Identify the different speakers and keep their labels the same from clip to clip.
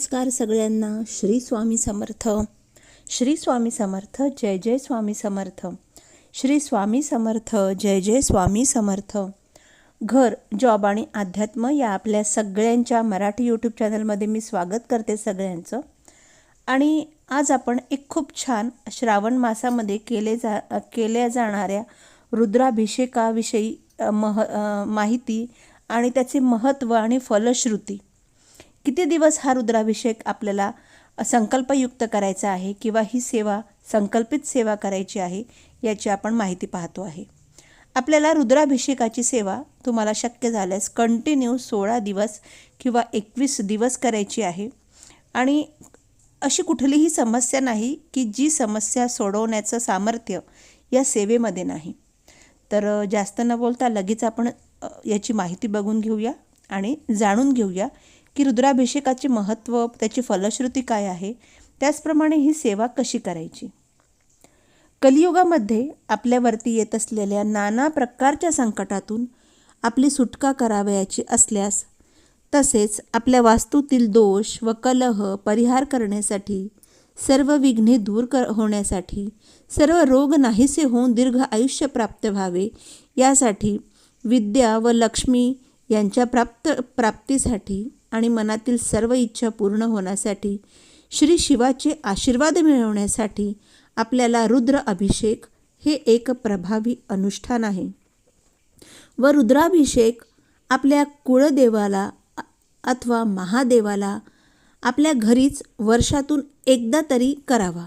Speaker 1: नमस्कार सगळ्यांना. श्री स्वामी समर्थ. श्री स्वामी समर्थ जय जय स्वामी समर्थ. श्री स्वामी समर्थ जय जय स्वामी समर्थ. घर जॉब आणि अध्यात्म या आपल्या सगळ्यांच्या मराठी यूट्यूब चॅनलमध्ये मी स्वागत करते सगळ्यांचं. आणि आज आपण एक खूप छान श्रावण मासामध्ये केले जा केल्या जाणाऱ्या रुद्राभिषेकाविषयी मह माहिती आणि त्याचे महत्त्व आणि फलश्रुती. किती दिवस हा रुद्राभिषेक आपल्याला संकल्पयुक्त करायचा आहे किंवा ही सेवा संकल्पित सेवा करायची आहे याची आपण माहिती पाहतो आहे. आपल्याला रुद्राभिषेकाची सेवा तुम्हाला शक्य झाल्यास कंटिन्यू सोळा दिवस किंवा एकवीस दिवस करायची आहे. आणि अशी कुठलीही समस्या नाही की जी समस्या सोडवण्याचं सामर्थ्य या सेवेमध्ये नाही. तर जास्त न बोलता लगेच आपण याची माहिती बघून घेऊया आणि जाणून घेऊया की रुद्राभिषेकाचे महत्त्व त्याची फलश्रुती काय आहे? त्याचप्रमाणे ही सेवा कशी करायची? कलियुगामध्ये आपल्यावरती येत असलेल्या नाना प्रकारच्या संकटातून आपली सुटका करावयाची असल्यास तसेच आपल्या वास्तूतील दोष व कलह परिहार करण्यासाठी सर्व विघ्ने दूर कर होण्यासाठी सर्व रोग नाहीसे होऊन दीर्घ आयुष्य प्राप्त व्हावे यासाठी विद्या व लक्ष्मी यांच्या प्राप्त प्राप्तीसाठी आणि मनातील सर्व इच्छा पूर्ण होण्यासाठी श्री शिवाचे आशीर्वाद मिळवण्यासाठी आपल्याला रुद्र अभिषेक हे एक प्रभावी अनुष्ठान आहे. व रुद्राभिषेक आपल्या कुळदेवाला अथवा महादेवाला आपल्या घरीच वर्षातून एकदा तरी करावा.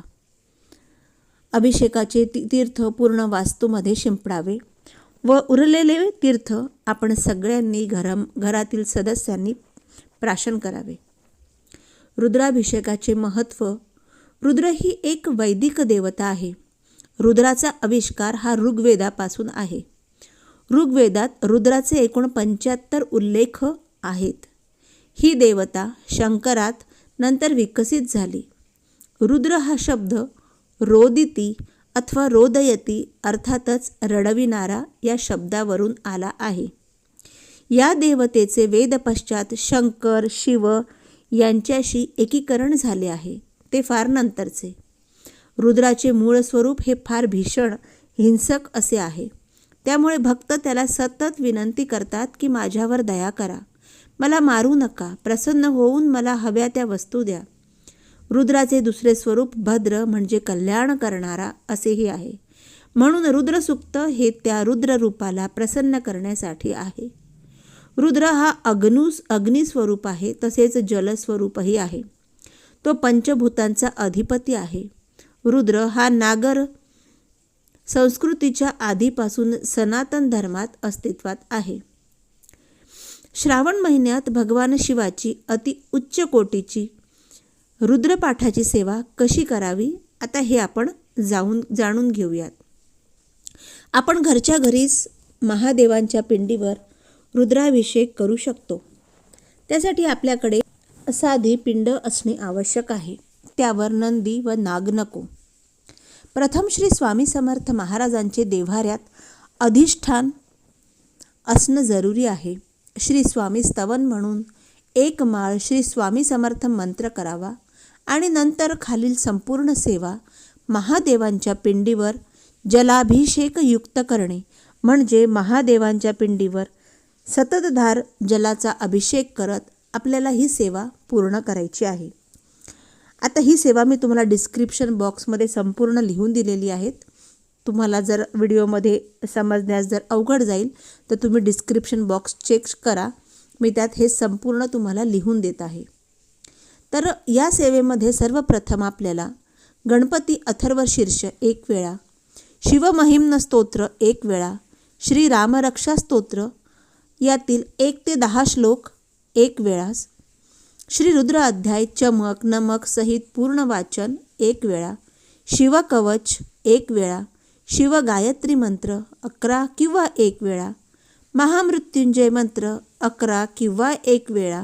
Speaker 1: अभिषेकाचे ती तीर्थ पूर्ण वास्तूमध्ये शिंपडावे व उरलेले तीर्थ आपण सगळ्यांनी घरम घरातील सदस्यांनी प्राशन करावे. रुद्राभिषेकाचे महत्त्व रुद्र ही एक वैदिक देवता आहे. रुद्राचा आविष्कार हा ऋग्वेदापासून आहे. ऋग्वेदात रुद्राचे एकूण पंच्याहत्तर उल्लेख आहेत. ही देवता शंकरात नंतर विकसित झाली. रुद्र हा शब्द रोदिती अथवा रोदयती अर्थातच रडविणारा या शब्दावरून आला आहे. या देवतेचे वेदपश्चात शंकर शिव यांच्याशी एकीकरण झाले आहे ते फार नंतरचे. रुद्राचे मूळ स्वरूप हे फार भीषण हिंसक असे आहे. त्यामुळे भक्त त्याला सतत विनंती करतात की माझ्यावर दया करा. मला मारू नका प्रसन्न होऊन मला हव्या त्या वस्तू द्या. रुद्राचे दुसरे स्वरूप भद्र म्हणजे कल्याण करणारा असेही आहे. म्हणून रुद्रसुक्त हे त्या रुद्ररूपाला प्रसन्न करण्यासाठी आहे. रुद्र हा अग्नुस अग्निस्वरूप आहे तसेच जलस्वरूपही आहे. तो पंचभूतांचा अधिपती आहे. रुद्र हा नागर संस्कृतीच्या आधीपासून सनातन धर्मात अस्तित्वात आहे. श्रावण महिन्यात भगवान शिवाची अति उच्च कोटीची रुद्रपाठाची सेवा कशी करावी आता हे आपण जाऊन जाणून घेऊयात. आपण घरच्या घरीच महादेवांच्या पिंडीवर रुद्राभिषेक करू शकतो. त्यासाठी आपल्याकडे साधी पिंड असणे आवश्यक आहे. त्यावर नंदी व नाग नको. प्रथम श्री स्वामी समर्थ महाराजांचे देव्हाऱ्यात अधिष्ठान असणं जरुरी आहे. श्री स्वामी स्तवन म्हणून एक माळ श्री स्वामी समर्थ मंत्र करावा आणि नंतर खालील संपूर्ण सेवा महादेवांच्या पिंडीवर जलाभिषेक युक्त करणे. म्हणजे महादेवांच्या पिंडीवर सततधार जलाचा अभिषेक करत आपल्याला ही सेवा पूर्ण करायची आहे. आता ही सेवा मी तुम्हाला डिस्क्रिप्शन बॉक्समध्ये संपूर्ण लिहून दिलेली आहेत. तुम्हाला जर व्हिडिओमध्ये समजण्यास जर अवघड जाईल तर तुम्ही डिस्क्रिप्शन बॉक्स चेक करा. मी त्यात हे संपूर्ण तुम्हाला लिहून देत आहे. तर या सेवेमध्ये सर्वप्रथम आपल्याला गणपती अथर्व शीर्ष एक वेळा शिवमहिम्न स्तोत्र एक वेळा श्री रामरक्षा स्तोत्र यातील एक ते दहा श्लोक एक वेळास. श्री रुद्र अध्याय चमक नमक सहित पूर्ण वाचन एक वेळा. शिवकवच एक वेळा. शिव गायत्री मंत्र अकरा किंवा एक वेळा. महामृत्युंजय मंत्र अकरा किंवा एक वेळा.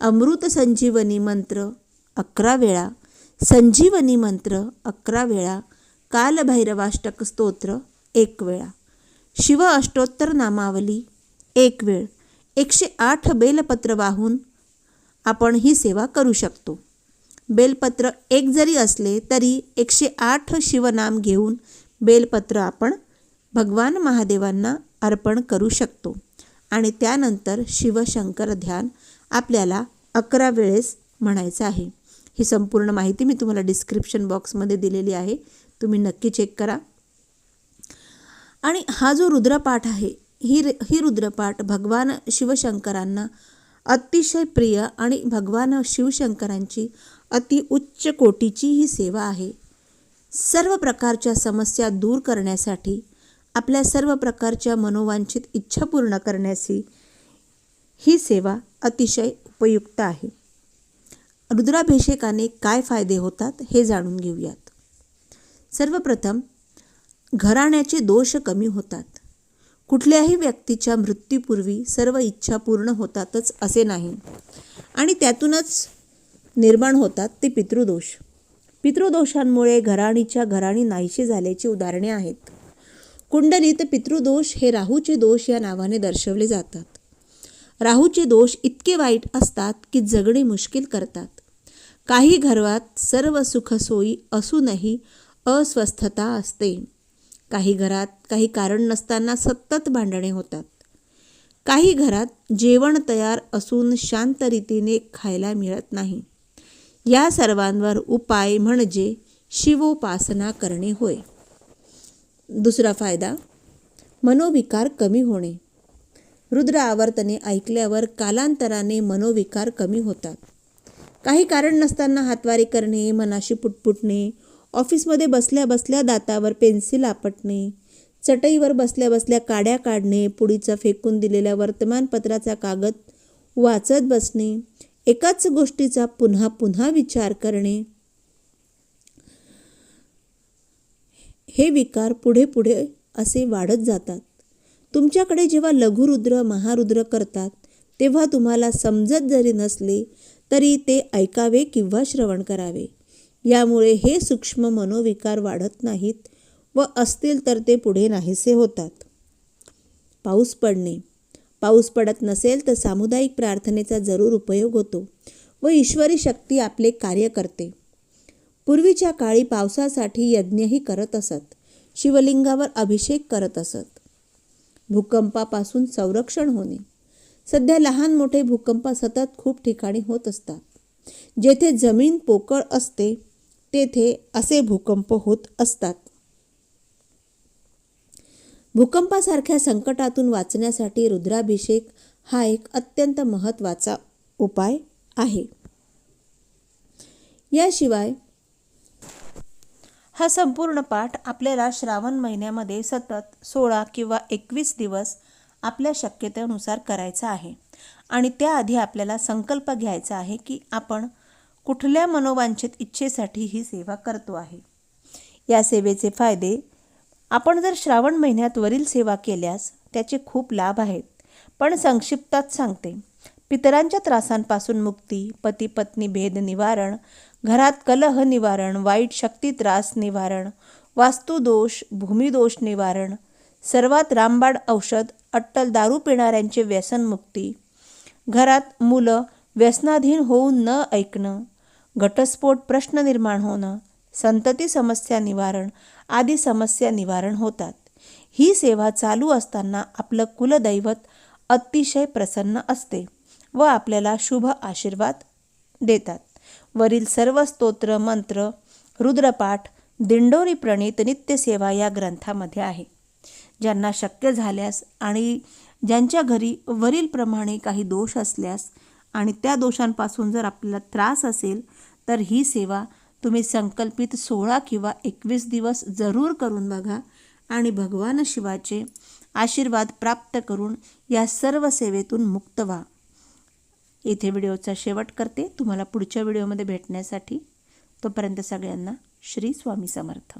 Speaker 1: अमृत संजीवनी मंत्र अकरा वेळा. संजीवनी मंत्र अकरा वेळा. कालभैरवाष्टक स्तोत्र एक वेळा. शिव अष्टोत्तर नामावली एक वेळ एकशे आठ बेलपत्र वाहून आपण ही सेवा करू शकतो. बेलपत्र एक जरी असले तरी एकशे आठ शिवनाम घेऊन बेलपत्र आपण भगवान महादेवांना अर्पण करू शकतो. आणि त्यानंतर शिवशंकर ध्यान आपल्याला अकरा वेळेस म्हणायचं आहे. ही संपूर्ण माहिती मी तुम्हाला डिस्क्रिप्शन बॉक्समध्ये दिलेली आहे. तुम्ही नक्की चेक करा. आणि हा जो रुद्रपाठ आहे ही ही रुद्रपाठ भगवान शिवशंकरांना अतिशय प्रिय आणि भगवान शिवशंकरांची अति उच्च कोटीची ही सेवा आहे. सर्व प्रकारच्या समस्या दूर करण्यासाठी आपल्या सर्व प्रकारच्या मनोवांछित इच्छा पूर्ण करण्याची ही सेवा अतिशय उपयुक्त आहे. रुद्राभिषेकाने काय फायदे होतात हे जाणून घेऊयात. सर्वप्रथम घराण्याचे दोष कमी होतात. कुठल्याही व्यक्तीच्या मृत्यूपूर्वी सर्व इच्छा पूर्ण होतातच असे नाही. आणि त्यातूनच निर्माण होतात ते पितृदोष. पितृदोषांमुळे घराणीच्या घराणी नाहीशी झाल्याची उदाहरणे आहेत. कुंडलीत पितृदोष हे राहूचे दोष या नावाने दर्शवले जातात. राहूचे दोष इतके वाईट असतात की जगणे मुश्किल करतात. काही घरात सर्व सुखसोयी असूनही अस्वस्थता असते. काही घरात काही कारण नसताना सतत भांडणे होतात. काही घरात जेवण तयार असून शांत रीतीने खायला मिळत नाही. या सर्वांवर उपाय म्हणजे शिवोपासना करणे होय. दुसरा फायदा मनोविकार कमी होणे. रुद्र आवर्तने ऐकल्यावर कालांतराने मनोविकार कमी होतात. काही कारण नसताना हातवारी करणे मनाशी पुटपुटणे ऑफिसमध्ये बसल्या बसल्या दातावर पेन्सिल आपटणे चटईवर बसल्या बसल्या काड्या काढणे पुडीचा फेकून दिलेल्या वर्तमानपत्राचा कागद वाचत बसणे एकाच गोष्टीचा पुन्हा पुन्हा विचार करणे. हे विकार पुढे पुढे असे वाढत जातात. तुमच्याकडे जेव्हा लघुरुद्र महारुद्र करतात तेव्हा तुम्हाला समजत जरी नसले तरी ते ऐकावे किंवा श्रवण करावे. यामुळे हे सूक्ष्म मनोविकार वाढत नाहीत व असतील तर ते पुढे नाहीसे होतात. पाऊस पडणे. पाऊस पडत नसेल तर सामुदायिक प्रार्थनेचा जरूर उपयोग होतो व ईश्वरी शक्ती आपले कार्य करते. पूर्वीच्या काळी पावसासाठी यज्ञही करत असत. शिवलिंगावर अभिषेक करत असत. भूकंपापासून संरक्षण होणे. सध्या लहान मोठे भूकंप सतत खूप ठिकाणी होत असतात. जेथे जमीन पोकळ असते तेथे असे भूकंप होत असतात. भूकंपासारख्या संकटातून वाचण्यासाठी रुद्राभिषेक हा एक अत्यंत महत्त्वाचा उपाय आहे. याशिवाय हा संपूर्ण पाठ आपल्याला श्रावण महिन्यामध्ये सतत सोळा किंवा एकवीस दिवस आपल्या शक्यतेनुसार करायचा आहे. आणि त्याआधी आपल्याला संकल्प घ्यायचा आहे की आपण कुठल्या मनोवांछित इच्छेसाठी ही सेवा करतो आहे? या सेवेचे फायदे आपण जर श्रावण महिन्यात वरील सेवा केल्यास त्याचे खूप लाभ आहेत. पण संक्षिप्तात सांगते. पितरांच्या त्रासांपासून मुक्ती पती पत्नी भेद निवारण घरात कलह निवारण वाईट शक्ती त्रास निवारण वास्तुदोष भूमिदोष निवारण सर्वात रामबाड औषध अट्टल दारू पिणाऱ्यांचे व्यसनमुक्ती घरात मुलं व्यसनाधीन होऊन न ऐकणं घटस्फोट प्रश्न निर्माण होणं संतती समस्या निवारण आदी समस्या निवारण होतात. ही सेवा चालू असताना आपलं कुलदैवत अतिशय प्रसन्न असते व आपल्याला शुभ आशीर्वाद देतात. वरील सर्व स्तोत्र मंत्र रुद्रपाठ दिंडोरी प्रणित नित्यसेवा या ग्रंथामध्ये आहे. ज्यांना शक्य झाल्यास आणि ज्यांच्या घरी वरीलप्रमाणे काही दोष असल्यास आणि त्या दोषांपासून जर आपल्याला त्रास असेल तर ही सेवा तुम्ही संकल्पित सोळा किंवा एकवीस दिवस जरूर करून बघा आणि भगवान शिवाचे आशीर्वाद प्राप्त करून या सर्व सेवेतून मुक्त व्हा. इथे व्हिडिओचा शेवट करते. तुम्हाला पुढच्या व्हिडिओमध्ये भेटण्यासाठी तोपर्यंत सगळ्यांना श्री स्वामी समर्थ.